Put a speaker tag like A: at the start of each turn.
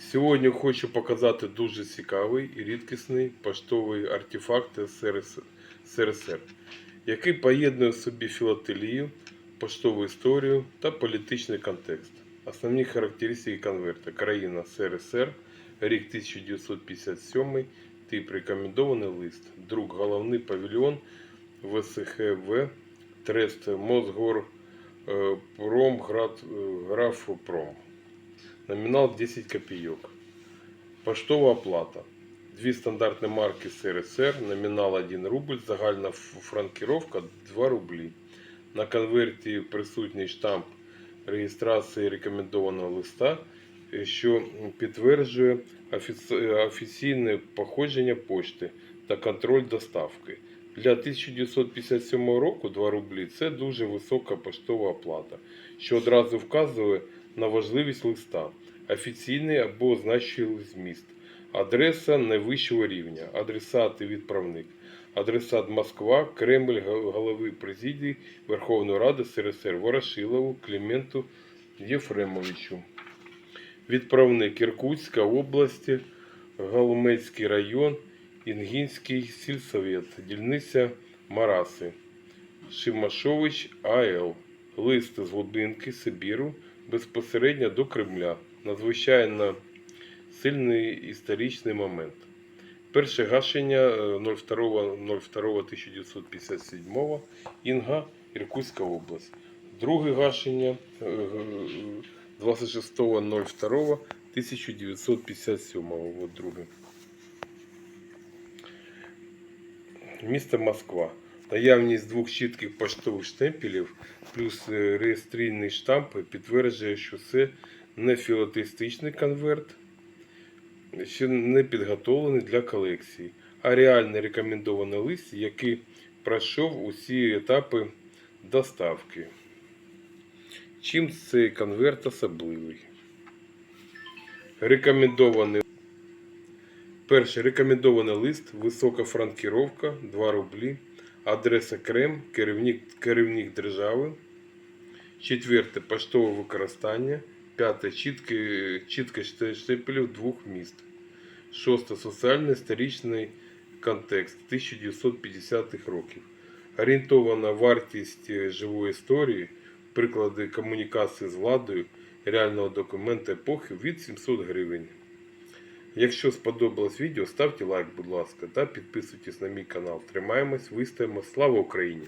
A: Сьогодні хочу показати дуже цікавий і рідкісний поштовий артефакт СРСР, який поєднує в собі філателію, поштову історію та політичний контекст. Основні характеристики конверта. Країна СРСР, рік 1957, тип рекомендований лист, друг головний павільйон ВСХВ, Трест Мосгор е, Промград е, Графпром. Номінал 10 копійок. Поштова оплата. Дві стандартні марки СРСР, номінал 1 рубль, загальна франкіровка 2 рублі. На конверті присутній штамп реєстрації рекомендованого листа, що підтверджує офіці- офіційне походження пошти та контроль доставки. Для 1957 року 2 рублі це дуже висока поштова оплата, що одразу вказує на важливість листа, офіційний або значущий зміст, адреса найвищого рівня, адресат і відправник, адресат Москва, Кремль, голови президії Верховної Ради СРСР Ворошилову Кліменту Єфремовичу. Відправник Іркутська область, Галмецький район, Інгінський сільсовет, дільниця Мараси, Шимашович А.Л. Лист з глибинки Сибіру безпосередньо до Кремля. Надзвичайно сильний історичний момент. Перше гашення е, 02.02.1957 Інга, Іркутська область. Друге гашення е, е, 26.02.1957. Друге. Місто Москва. Наявність двох чітких поштових штемпелів плюс е, реєстраційний штамп підтверджує, що це не філателістичний конверт, ще не підготовлений для колекції, а реальний рекомендований лист, який пройшов усі етапи доставки. Чим цей конверт особливий? Рекомендований Перший рекомендований лист, висока франкіровка 2 рублі, адреса Крем, керівник, керівник держави. Четверте поштове використання. П'яте чітке штемпелів двох міст. Шосте соціальний історичний контекст 1950-х років. Орієнтована вартість е, живої історії, приклади комунікації з владою, реального документа епохи від 700 гривень. Якщо сподобалось відео, ставте лайк, будь ласка, та підписуйтесь на мій канал. Тримаємось, вистоїмо. Слава Україні!